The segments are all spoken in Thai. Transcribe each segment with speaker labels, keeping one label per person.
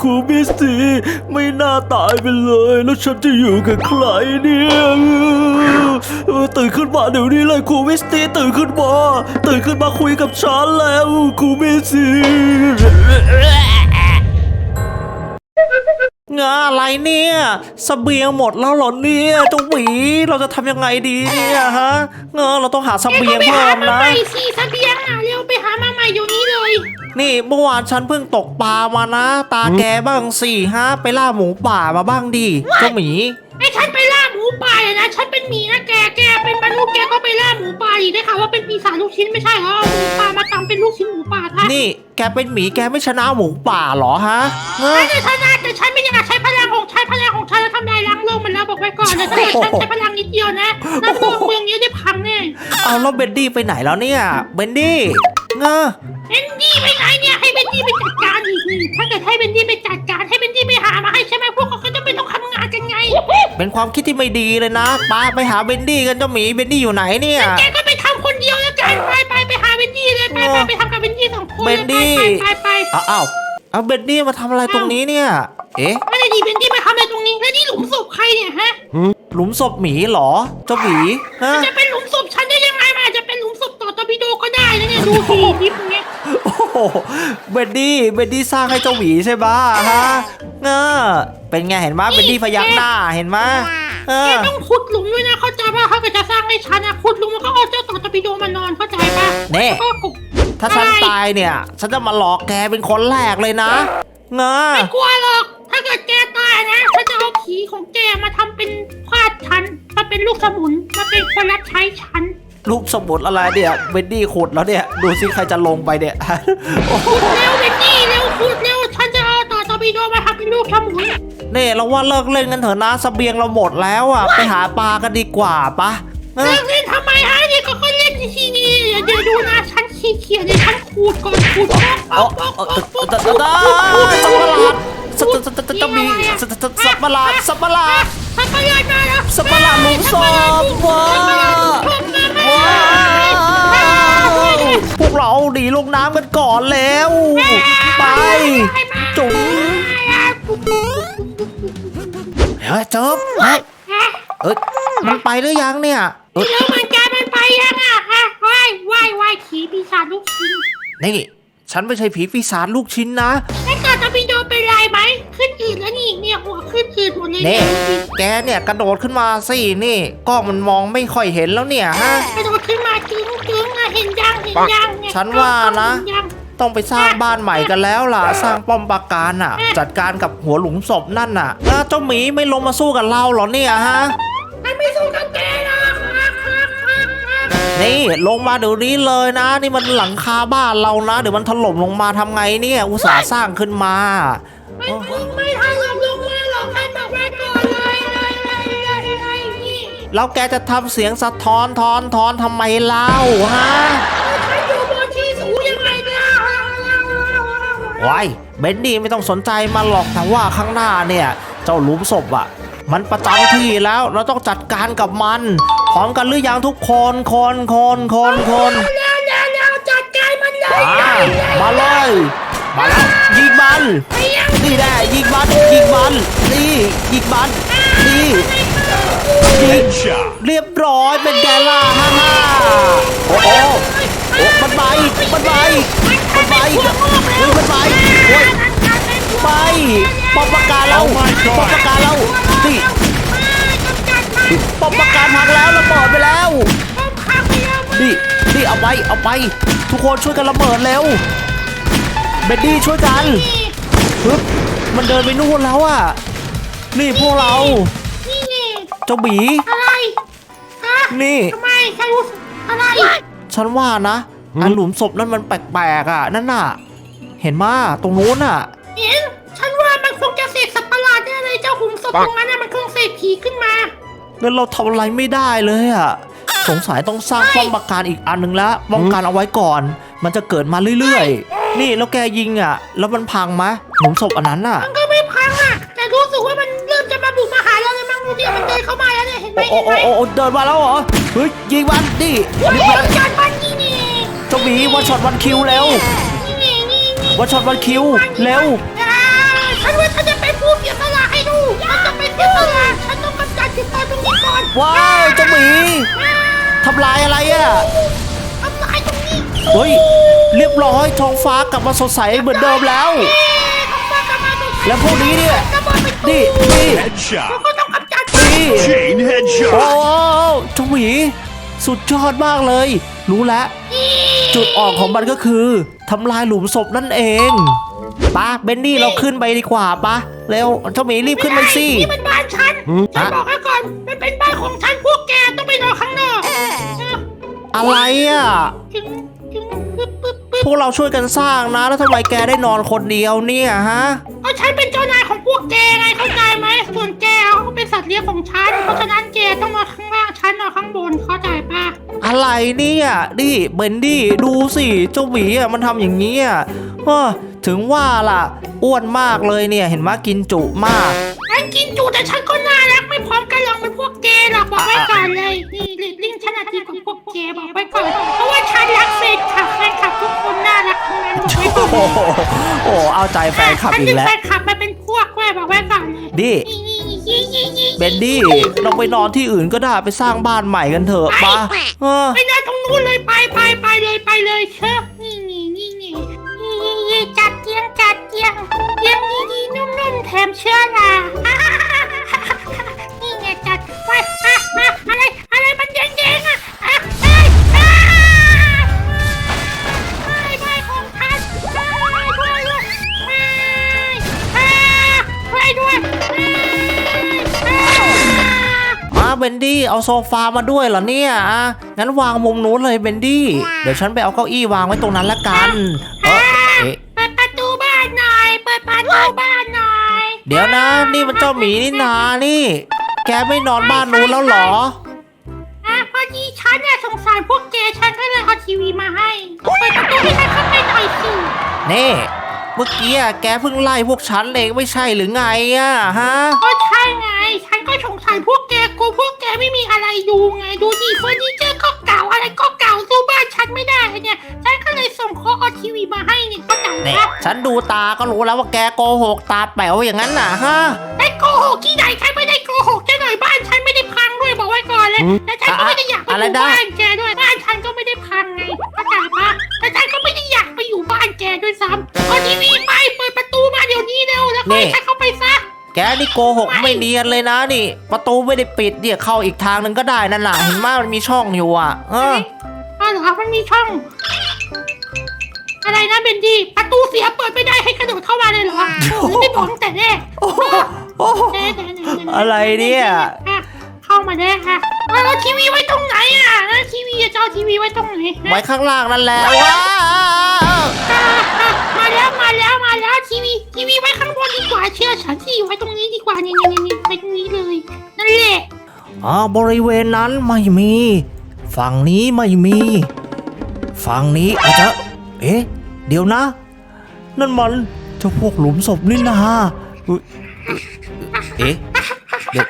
Speaker 1: ครูมิสตีไม่น่าตายไปเลย แล้วฉันจะอยู่กับใครเนี่ยตื่นขึ้นมาเดี๋ยวนี้เลยครูมิสตีตื่นขึ้นมาตื่นขึ้นมาคุยกับฉันแล้วครูมิสตีงาอะไรเนี่ยสเบียงหมดแล้วเหรอเนี่ยเจ้าหวีเราจะทำยังไงดีเนี่ยฮะเงาเราต้องหาสเบียงเพิ่
Speaker 2: มา
Speaker 1: นะ
Speaker 2: ใหม่สิเบียงอะเร็วไป นี่เมื่
Speaker 1: อวานฉันเพิ่งตกปลามานะ ตาแกบ้างสิฮะไปล่าหมูป่ามาบ้างดิเจ้าหมี
Speaker 2: ไอ้ฉันไปล่าหมูป่าเลยนะ ฉันเป็นหมีนะแกแกเป็นมนุษย์แกก็ไปล่าหมูป่าดีได้ค่ะว่าเป็นปีศาจลูกชิ้นไม่ใช่เหรอเอาหมูป่ามาตำเป็นลูกชิ้นหมูป่าท่าน
Speaker 1: นี่แกเป็นหมีแกไม่ชนะหมูป่าเหรอฮะฮะ
Speaker 2: ไม่ได้ชนะแต่ฉันไม่อยากใช้พลังของฉันพลังของฉันแล้วทำลายล้างโลกมันแล้วบอกไว้ก่อนนะถ้าเกิดฉันใช้พลังนิดเดียวนะน้ำโลกเมืองนี้ได้พังแน่
Speaker 1: เอาแล้วเบนดี้ไปไหนแล้วเนี่ยเบนดี้เงา
Speaker 2: เบนดี้ไปไหนเนี่ยให้เบนดี้ไปจัดการอีกนี่ถ้าเกิดให้เบนดี้ไปจัดการให้เบนดี้ไปหามาให้ใช่ไหมพวกเขาก็จะไม่ต้องทำงานกันไง
Speaker 1: เป็นความคิดที่ไม่ดีเลยนะปาไปหาเบนดี้กันเจ้าหมีเบนดี้อยู่ไหนเนี่ย
Speaker 2: แกก็ไปทำคนเดียวแล้วกันไปไปไปหาเบนดี้เลยไปไปไปทำกับเบนดี้สองคน
Speaker 1: เบนดี้
Speaker 2: ไปไปไป
Speaker 1: อ้าวอ้าวเอาเบนดี้มาทำอะไรตรงนี้เนี่ย เอ๊ะ
Speaker 2: ไม่ได้ดีเบนดี้มาทำอะไรตรงนี้แล้วนี่หลุมศพใครเนี่ยฮะ
Speaker 1: หลุมศพหมีเหรอเจ้าหมีฮะ
Speaker 2: จะเป็นหลุมศพฉันได้ยังไงมันอาจจะเป็นหลุมศพต่อตอร์ปิโดก็ได้นะเนี่ยดูสิคลิปเนี้ย
Speaker 1: โอ้โหเบนดี้เบนดี้สร้างให้เจ้าหมีใช่ปะฮะเออเป็นไงเห็นไหมเบนดี้พยักหน้าเห็นไหมเอ
Speaker 2: แก
Speaker 1: อ
Speaker 2: ต้องขุดหลุมด้วยนะเข้าใจป่ะถ้าเกิดจะสร้างให้ฉันนะขุดหลุมแล้วก็เอาเจ้าต่อตอร์ปิโดมานอนเข้าใจป่ะ
Speaker 1: เน่
Speaker 2: แล้วก็กบ
Speaker 1: ถ้าฉัน
Speaker 2: อะไร
Speaker 1: ตายเนี่ย ฉันจะมาหลอกแกเป็นคนแรกเลยนะเงา
Speaker 2: ไม่กลัวหรอกถ้าเกิดแกตายนะฉันจะเอาผีของแกมาทำเป็นพาดฉันมาเป็นลูกสมุนมาเป็นคนรับใช้ฉัน
Speaker 1: รูปสมุดอะไรเนี่ยเบนดี้ขุดแล้วเนี่ยดูสิใครจะลงไปเนี่ยโอ้โห
Speaker 2: เร็วเบนนี่เร็วขุดเร็วฉันจะเอาต่อตอร์ปิโดมาทำเป็นลูกสมุน
Speaker 1: นี่เราว่าเลิกเล่นกันเถอะนะเสเบียงเราหมดแล้วอะไปหาปลากันดีกว่าปะเอ
Speaker 2: เลิ
Speaker 1: อก
Speaker 2: เล่นทำไมฮะนี่ก็ก็เล่นที่นี่เดี๋ยวเดี๋ยวดูนะฉันขี้เกียจเดี๋ยวฉันขูดก่อนขูด
Speaker 1: เอา
Speaker 2: ป๊อก
Speaker 1: เอา
Speaker 2: ป๊อก
Speaker 1: เอา
Speaker 2: ป๊อก
Speaker 1: เอา
Speaker 2: ป๊อก
Speaker 1: เอา
Speaker 2: ป๊อก
Speaker 1: เอา
Speaker 2: ป๊อก
Speaker 1: สัตว์สัตว์สัตว์สัตว์สัตว์มีสัตว์สัตว์สัตว์ประหลาดสัตว์ประหลาด
Speaker 2: สัตว์ประหลาดมาแล้ว
Speaker 1: สัตว์ประหลาดหลุมศพว้า ลงน้ำกันก่อนแล้ว ไป จุ๋มเฮ้ยเจิบเฮ้ยเอ้ยมันไปหรือยังเนี่ยเอ้ย
Speaker 2: แล้วมันแกมันไปยังอะฮะว่ายว่ายว่ายผีปีศาจลูกชิ้น
Speaker 1: นี่ฉันไม่ใช่ผีปีศาจลูกชิ้นนะ
Speaker 2: ไอ้ต่อตอร์ปิโดเป็นไรไหมขึ้นอืดแล้วนี่เนี่ยหัวขึ้นอืดหมดเลย
Speaker 1: เน่
Speaker 2: เนี่ย
Speaker 1: แกเนี่ยกระโดดขึ้นมาสินี่กล้องมันมองไม่ค่อยเห็นแล้วเนี่ยฮะ
Speaker 2: กระโดดขึ้นมาจึ้งจึ้งอะเห็นยังเห็นยังเนี่ย
Speaker 1: ฉันว่านะ
Speaker 2: เห็ยัง
Speaker 1: ต้องไปสร้างบ้านใหม่กันแล้วล่ะ สร้างป้อมปราการอะ จัดการกับหัวหลุมศพนั่นน่ะอ้าวเจ้าหมีไม่ลงมาสู้กับเราเหรอเนี่ยฮะ
Speaker 2: มันไม่สู้กับแกหรอกฮักฮักฮักฮัก
Speaker 1: นี่ลงมาเดี๋ยวนี้เลยนะ นี่มันหลังคาบ้านเรานะ เดี๋ยวมันถล่มลงมาทำไงเนี่ย อุตส่าห์สร้างขึ้นมา
Speaker 2: ไม่ไม่ไม่ทันหรอกลงมาหรอกให้บอกไว้ก่อนเลยเลยเลยเลยเลยนี่
Speaker 1: แล้วแกจะทำเสียงสะท้อนทอนทอนทำไมเล่าฮะ ว้ายเบนดี้ไม่ต้องสนใจมันหรอกแต่ว่าข้างหน้าเนี่ย เจ้าหลุมศพอะมันประจำที่แล้วเราต้องจัดการกับมัน พร้อมกันหรือยังทุกคนคนคนคนคน
Speaker 2: แล้วแล้วแล้วจัดการมันเลย
Speaker 1: มามาเลยมาแล้วยิงมัน
Speaker 2: ไปยัง
Speaker 1: นี่แน่ยิงมันยิงมันนี่ยิงมันนี่ยิงเรียบร้อยเป็นแกล่าฮ่าฮ่า ไปเอาไป ทุกคนช่วยกันระเบิดเร็วเบดดี้ช่วยกันปึ๊บมันเดินไปนู่นแล้วอะนี่พวกเรา
Speaker 2: นี่นี่
Speaker 1: เจ้าบี
Speaker 2: อะไรฮะ
Speaker 1: นี่
Speaker 2: ทำไมฉันรู้สึกอะไร
Speaker 1: ฉันว่านะอันหลุมศพนั้นมันแปลกๆอะนั่นน่ะ เห็นมาตรงนู้นอะ
Speaker 2: เห็นฉันว่ามันคงจะเสกสัตว์ประหลาดแน่เลยเจ้าหุ่นศพตรงนั้นน่ะมันคงเสกผีขึ้นมา
Speaker 1: งั้นเราทำอะไรไม่ได้เลยอะ สงสัยต้องสร้างป้อมปราการอีกอันหนึ่งแล้วป้องกันเอาไว้ก่อน มันจะเกิดมาเรื่อยๆ นี่แล้วแกยิงอะ แล้วมันพังมะหลุมศพอันนั้นอะ
Speaker 2: มันก็ไม่พังอะ แต่รู้สึกว่ามันเริ่มจะมาบุกมาหาเราเลยมั้งดูดิมันเดินเข้ามาแล้วเนี่ยเห็นไหม
Speaker 1: โอ้
Speaker 2: เห็นไหม
Speaker 1: โอ้โอ้โอ้เดินมาแล้วเหรอเฮ้ยยิงมันดิ
Speaker 2: เฮ้ย
Speaker 1: ยิงมัน
Speaker 2: จัดมันนี่นี่
Speaker 1: เจ้าบีวันช็อตวันคิวแล้ว
Speaker 2: นี่นี่นี่
Speaker 1: วันช็อตวันคิวเร็ว
Speaker 2: อ่าฉันว่าฉันจะเป็นผู้เสียสละให้ดูฉันจะเป็นเสียสละฉันต้องกำจัดจุดอ่อนตรงนี้ก่อน
Speaker 1: ว้าวเจ้าหมี ทำลายอะไรอะ
Speaker 2: ทำลายตรงนี้
Speaker 1: เฮ้ยเรียบร้อยท้องฟ้ากลับมาสดใสเหมือนเดิมแล้ว
Speaker 2: เอ๊ะทำมากลับมาตรงนี้
Speaker 1: แล้วพวกนี้เนี่ย
Speaker 2: กระบอกไป
Speaker 1: นี่นี่
Speaker 3: Headshot.
Speaker 2: ก็ต้องกำจัด
Speaker 1: นี่
Speaker 3: Chain
Speaker 1: โอ้
Speaker 3: headshot.
Speaker 1: เจ้าหมีสุดยอดมากเลย รู้แล้ว
Speaker 2: นี่
Speaker 1: จุดอ่อนของมันก็คือทำลายหลุมศพนั่นเอง ปะเบนนี่เราขึ้นไปดีกว่าปะเร็วเจ้าหมีรีบขึ้นไปสิ
Speaker 2: นี่มันบ้านฉันฉัน
Speaker 1: ฮะ
Speaker 2: บอกให้ก่อน มันเป็นบ้านของฉันพวกแกต้องไปนอนข้างนอก
Speaker 1: อะไรอะ
Speaker 2: จึงจึงปึ๊บปึ๊บปึ๊บ
Speaker 1: พวกเราช่วยกันสร้างนะ แล้วทำไมแกได้นอนคนเดียวเนี่ยฮะ
Speaker 2: เพราะฉันเป็นเจ้านายของพวกแกไงเข้าใจไหมส่วนแกเขาก็เป็นสัตว์เลี้ยงของฉัน เพราะฉะนั้นแกต้องนอนข้างล่างฉันนอนข้างบนเข้าใจปะ
Speaker 1: อะไรเนี่ยนี่เบนดี้ดูสิเจ้าหมีอะมันทำอย่างนี้อะ เฮ้อถึงว่าล่ะ อ้วนมากเลยเนี่ยเห็นไหมกินจุมาก
Speaker 2: ฉันกินจูแต่ฉันก็น่ารักไม่พร้อมกันหรอกเป็นพวกแกหรอกบอกไว้ก่อนเลยนี่ลิดลิงฉันอาจดีกว่าพวกแกบอกไว้ก่อนเพราะว่าฉันรักแฟนคลับแฟนคลับทุกคนน่ารักทั้งนั้นบอกไว้ก่อน
Speaker 1: โอ้โหโอ้โหเอาใจแฟนคลับอีกแล้ว
Speaker 2: ฉันเป็นแฟนคลับมาเป็นพวกแม่บอกไว้ก่อนเลย
Speaker 1: ดิ
Speaker 2: นี่นี่นี่นี่นี่
Speaker 1: เบนดี้เราไปนอนที่อื่นก็ได้ไปสร้างบ้านใหม่กันเถอะปะเออ
Speaker 2: ไปนอนตรงนู้นเลยไปไปไป
Speaker 1: โซฟามาด้วยเหรอเนี่ยอะงั้นวางมุมนู้นเลยเบนดี้ เดี๋ยวฉันไปเอาเก้าอี้วางไว้ตรงนั้นละกัน เออเอ๊ะ
Speaker 2: เปิดประตูบ้านหน่อย เปิดประตูบ้านหน่อย
Speaker 1: เดี๋ยวนะ นี่มันเจ้าหมีนี่นานี่ แกไม่นอนบ้านนู้นแล้วเหรอ
Speaker 2: อะพอดีฉันเนี่ยสงสารพวกแกฉันก็เลยเอาทีวีมาให้ เปิดประตูให้ฉันเข้าไปหน่อยสิ
Speaker 1: นี่ เมื่อกี้อะแกเพิ่งไล่พวกฉันเองไม่ใช่หรือไงอะฮะ
Speaker 2: ก็ใช่ไง ฉันก็ สงสารพวกแกกลัวพวกแกไม่มีอะไรดูไง ดูดิเฟอร์นิเจอร์ก็เก่าอะไรก็เก่าสู้บ้านฉันไม่ได้เนี่ยฉันก็เลยส่งเขาเอาทีวีมาให้เนี่ยก็เก่า
Speaker 1: นี่
Speaker 2: ปะ
Speaker 1: ฉันดูตาก็รู้แล้วว่าแกโกหกตาแป๋วอย่างนั้นน่ะฮะ
Speaker 2: ไอ้โกหกที่ไหนฉันไม่ได้โกหกแค่หน่อยบ้านฉันไม่ได้พังด้วยบอกไว้ก่อนเลย
Speaker 1: อืม
Speaker 2: และฉันก็ไม่ได้อยากไป
Speaker 1: อะ
Speaker 2: อ
Speaker 1: ไร
Speaker 2: ยู่
Speaker 1: นะ
Speaker 2: บ้านแกด้วยบ้านฉันก็ไม่ได้พังไงเข้าใจปะแต่ฉันก็ไม่ได้อยากไปอยู่บ้านแกด้วยซ้ำเอาทีวีไปเปิดประตูมาเดี๋ยวนี้เร็วแล้วค่อยฉันเข้าไปซะ
Speaker 1: แกนี่โกหกไม่เนียนเลยนะนี่ ประตูไม่ได้ปิดเดี๋ยวเข้าอีกทางหนึ่งก็ได้นั่นน่ะเห็นไหมมันมีช่องอยู่อะ เออ
Speaker 2: อ้าวเหรอมันมีช่อง อะไรนะเบนดี้ประตูเสียเปิดไม่ได้ให้กระโดดเข้ามาเลยเหรอโอ้โหไม่บอกตั้งแต่แรก
Speaker 1: โอ้โหโอ้โห
Speaker 2: แน่ๆๆๆ
Speaker 1: อะไรเนี่ย
Speaker 2: อะเข้ามาได้ค่ะแล้วทีวีไว้ตรงไหนอะแล้วทีวีจะเอาทีวีไว้ตรงไหน
Speaker 1: ไว้ข้างล่างนั่นแหละว้าว
Speaker 2: อะอะมา แล้วมาแล้วมาแล้วทีวีทีวีไว้ข้างบนดีกว่าเชื่อฉันสิไว้ตรงนี้ดีกว่านี่นี่นี่ไว้ตรงนี้เลยนั่นแหละ
Speaker 1: อ๋อบริเวณนั้นไม่มี ฝั่งนี้ไม่มี ฝั่งนี้อาจจะเอ๊ะ เดี๋ยวนะ นั่นมันเจ้าพวกหลุมศพนี่นาอุ๊ยเอ๊ะเดี๋ยว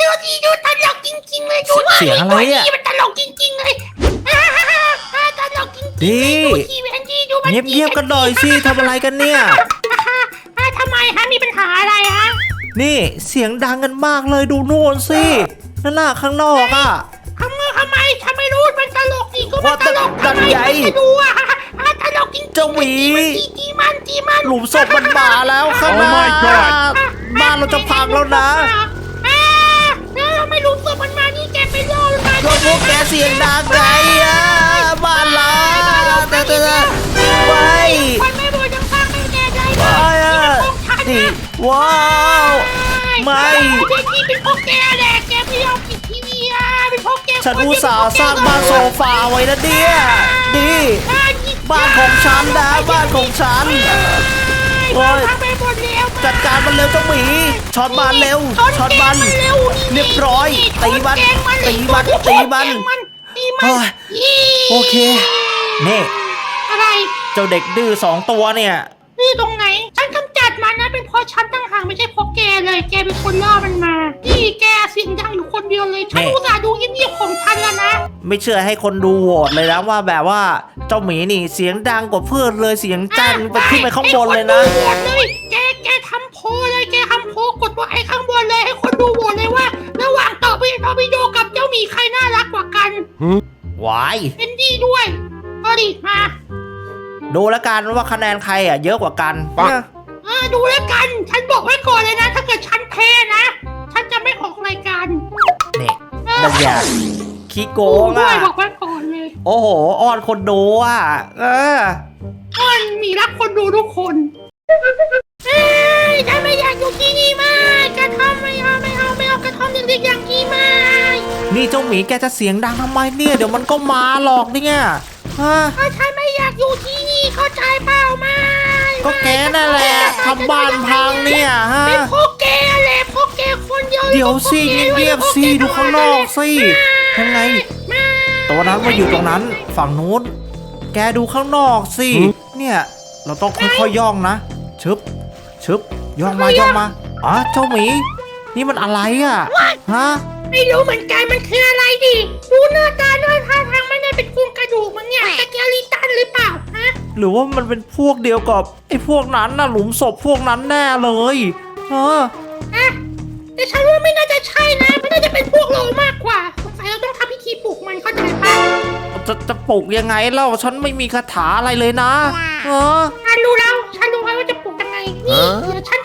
Speaker 2: ดูดีดูตลกจริงๆเลยดู
Speaker 1: เสียงอะไรอะ
Speaker 2: ดูดิมันตลกจริงๆเลยอ่าอ่าตลกจริงๆ
Speaker 1: ดี
Speaker 2: ดูทีวีอันนี้ดูมัน
Speaker 1: เงียบๆกันหน่อยสิทำอะไรกันเนี่ย
Speaker 2: อ่าอ่าทำไมฮะมีปัญหาอะไรฮะ
Speaker 1: นี่เสียงดังกันมากเลยดูโน่นสินั่นน่ะข้างนอกอะ
Speaker 2: ทำไมทำไมฉันไม่รู้มันตลกดีก็มัน
Speaker 1: ว่า
Speaker 2: ตลก
Speaker 1: แต่
Speaker 2: ทำไม
Speaker 1: ดันใหญ่
Speaker 2: ฉันไม่ดูอะอ่าตลกจริงๆ
Speaker 1: เจ้าหวี
Speaker 2: ตีตีมันตีมัน
Speaker 1: หลุมศพมันมาแล้วข้างหน้า
Speaker 3: Oh my god
Speaker 1: บ้านเราจะพังแล้วนะ
Speaker 2: อ่าแล้วทำไมหลุมศพมันมานี่แกไปล่อมันมา
Speaker 1: ก็พวกแกเสียงดังไงอะบ้านเราแต่แต่ แต่ไว้
Speaker 2: มันไม่บอกยังฟังไม่แกได้เล
Speaker 1: ไว้
Speaker 2: ย
Speaker 1: อะ
Speaker 2: นี่
Speaker 1: นี่
Speaker 2: มันของฉันนะ
Speaker 1: ว้าว ไม่
Speaker 2: เด็กที่เป็นพวกแกแหละแกไม่ยอมปิดทีวีอะเป็นพวกแก
Speaker 1: ฉันอุตส่าห์สร้างบ้านโซฟาไว้นะเนี่ยนี่บ้านของฉันนะบ้านของฉัน โอ้
Speaker 2: โอ้
Speaker 1: ย
Speaker 2: ยไปหมดแล้ว
Speaker 1: จัดการมันเร็วเจ้าหมีช็อตมันเร็วช็อตมัน
Speaker 2: เร็ว
Speaker 1: เรียบร้อยตีมันตีมัน ตีมัน
Speaker 2: ตีมัน
Speaker 1: โอ้ย โอเค นี่
Speaker 2: อะไร
Speaker 1: เจ้าเด็กดื้อสองตัวเนี่ย
Speaker 2: นี่ตรงไหน ฉันกำจัดมันนะเป็นเพราะฉันตั้งหากไม่ใช่เพราะแกเลย แกเป็นคนล่อมันมา นี่แกเสียงดังอยู่คนเดียวเลย ฉัน
Speaker 1: แม่
Speaker 2: อุตส่าห์ดูเงียบๆของฉันแล้วนะ
Speaker 1: ไม่เชื่อให้คนดูโหวตเลยนะว่าแบบว่าเจ้าหมีนี่เสียงดังกว่าเพื่อนเลยเสียงจันไปขึ้นไปข้างบนเลยนะ
Speaker 2: ให้คดูโหวตเลยแกแกทำโพลเลย แกทำโพลกดว่าไอ้ข้างบนเลย ให้คนดูโหวตเลยว่า ระหว่างต่อไปต่อไปโดกับเจ้าหมีใครน่ารักกว่ากัน
Speaker 1: วาย
Speaker 2: เป็นดีด้วยก็ดิมา
Speaker 1: ดูแล้วกันว่าคะแนนใครอะเยอะกว่ากันเนี่ย
Speaker 2: เออดูแล้วกัน ฉันบอกไว้ก่อนเลยนะ ถ้าเกิดฉันแพ้นะ ฉันจะไม่ออกรายการ
Speaker 1: นี่ดันยาขี้โก
Speaker 2: ดู
Speaker 1: ง
Speaker 2: ด้ว
Speaker 1: อะ
Speaker 2: ยบอกไว้ก่อนเลย
Speaker 1: โอ้โหอ้อนคนดูอะ เออ
Speaker 2: มันมีรักคนดูทุกคนเอ้ยฉันไม่อยากอยู่ที่นี่มากกระท่อมไม่เอาไม่เอาไม่เอากระท่อมเด็กๆอย่างนี้มา
Speaker 1: นี่เจ้าหมีแกจะเสียงดังทำไมเนี่ย เดี๋ยวมันก็มาหรอกเนี่ย ฮะ
Speaker 2: เพราะฉันไม่อยากอยู่ที่นี่เข้าใจเปล่าไหม
Speaker 1: ก็แกนั่นแหละทำบ้านพังเนี่ยฮะ
Speaker 2: เป็นพวกแกแหละพวกแกคนเดียว
Speaker 1: เดี๋ยวสิเงียบๆสิดูข้างนอกสิยังไง
Speaker 2: มา
Speaker 1: ตัวนั้นมาอยู่ตรงนั้นฝั่งนู้น แกดูข้างนอกสิเนี่ยเราต้องค่อยๆย่องนะชึบชึบย่องมาย่องมาอ๋อเจ้าหมี นี่มันอะไรอะฮะ
Speaker 2: ไม่รู้เหมือนกันมันคืออะไรดิดูหน้าตาด้วยท่าทางไม่ได้เป็นโครงกระดูกมันเนี่ยสเกลิตันหรือเปล่าฮะ
Speaker 1: หรือว่ามันเป็นพวกเดียวกับไอ้พวกนั้นน่ะหลุมศพพวกนั้นแน่เลยเออ
Speaker 2: อะแต่ฉันว่าไม่น่าจะใช่นะไม่น่าจะเป็นพวกเรามากกว่าสงสัยเราต้องทำพิธีปลุกมันเข้าใจปะ
Speaker 1: จะจะปลุกยังไงเล่าฉันไม่มีคาถาอะไรเลยนะ เออ
Speaker 2: ฉันรู้แล้วฉันรู้แล้วว่าจะปลุกยังไงนี่เดี๋ยวฉัน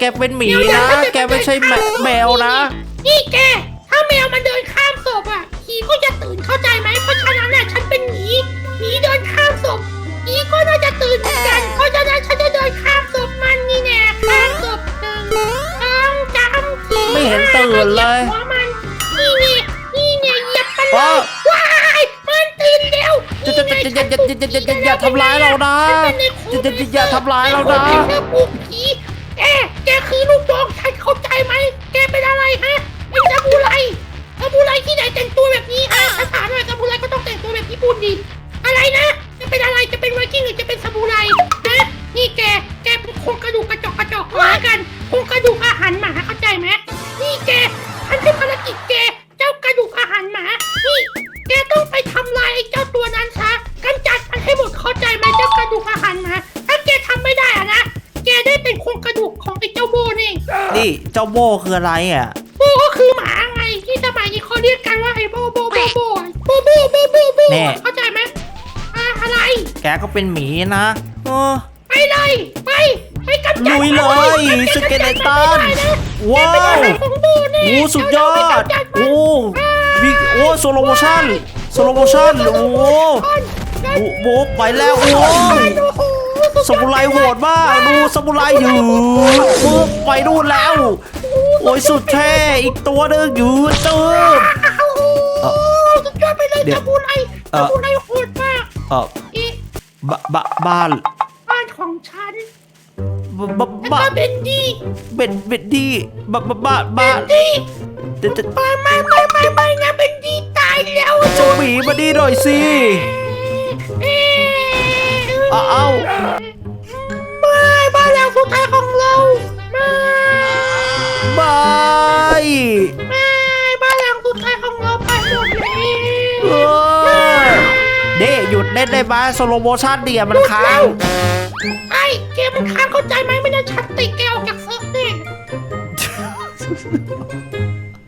Speaker 2: แกเป็
Speaker 1: นหมีนะ แกไม่ใช่แมวนะ
Speaker 2: นี่แก ถ้าแมวมันเดินข้ามศพอะผีก็จะตื่นเข้าใจไหมเพราะฉะนั้นแหละฉันเป็นหมีหมีเดินข้ามศพผีก็น่าจะตื่นเหมือนกันเพราะฉะนั้นฉันจะเดินข้ามศพมันนี่แน่ข้ามศพหนึ่งสองสามสี
Speaker 1: ไม่เห็นตื่นเลย
Speaker 2: นี่นี่นี่เนี่ยเหยียบไปเลยว้ายมันตื่นเร็ว
Speaker 1: อย่าอย่าอย่าอย่าอย่ทำร้ายเรานะ
Speaker 2: อย่าจะจะอย่าทำร้ายเรานะ นี่เจ้าโบ
Speaker 1: คืออะไรอะ
Speaker 2: โบก็คือหมาไงที่สมัยนี้เขาเรียกกันว่าไอ้โบโบโบโบโบโบโบโบโบ
Speaker 1: แน่
Speaker 2: เข้าใจไหมอะอะไร
Speaker 1: แกก็เป็นหมีนะเออ
Speaker 2: ไปเลยไปไปกำจัด
Speaker 1: ลุยเลย
Speaker 2: มัน
Speaker 1: สเกเลตัน
Speaker 2: ว้า
Speaker 1: ว้าว
Speaker 2: วของโบนี่
Speaker 1: โอ้สุดยอด
Speaker 2: โอ้
Speaker 1: โอ้วิโอ้โซโลโมชั่นโซโลโมชั่นโอ้โอ้โบกไปแล้วโอ้ สมุไรโหดมากดูสมุไรอยู่ปึ๊บไปดูนแล้ว โอ้ยสุดเท่อีกตัวหนึงอยู่จืด
Speaker 2: โอ้สุดยอดไปเลย
Speaker 1: เดี๋ยว
Speaker 2: ซาบูไร
Speaker 1: เอ่อ
Speaker 2: ซาบูไรโหดมาก
Speaker 1: เออ
Speaker 2: อี
Speaker 1: บะบะบ้าน
Speaker 2: บ้านของฉัน
Speaker 1: บะบะ
Speaker 2: แล้ว
Speaker 1: บะ
Speaker 2: ก็เบนดี้
Speaker 1: เบ็ดเบ็ดดี้บะบะบะ
Speaker 2: เบ
Speaker 1: บ้าน
Speaker 2: นดี้
Speaker 1: จะจะ
Speaker 2: ไม่ไม่ไม่ไม่ไม่นะเบนดี้ตายแล้ว
Speaker 1: เจ้าหมีมาดีหน่อยสิ
Speaker 2: เอ๊ะ
Speaker 1: อ้าว
Speaker 2: บ้านหลังสุดท้ายของเราไม่
Speaker 1: บาย
Speaker 2: ไม่บ้านหลังสุดท้ายของเราไปหมดเลย
Speaker 1: เออเด้หยุดเล่นได้ไหมสโลโมชั่นเดียมันค้าง
Speaker 2: ไอ้เกมมันค้างเข้าใจไหมไม่ได้นชัดติแกออกจากเซิร์ฟเนี่ย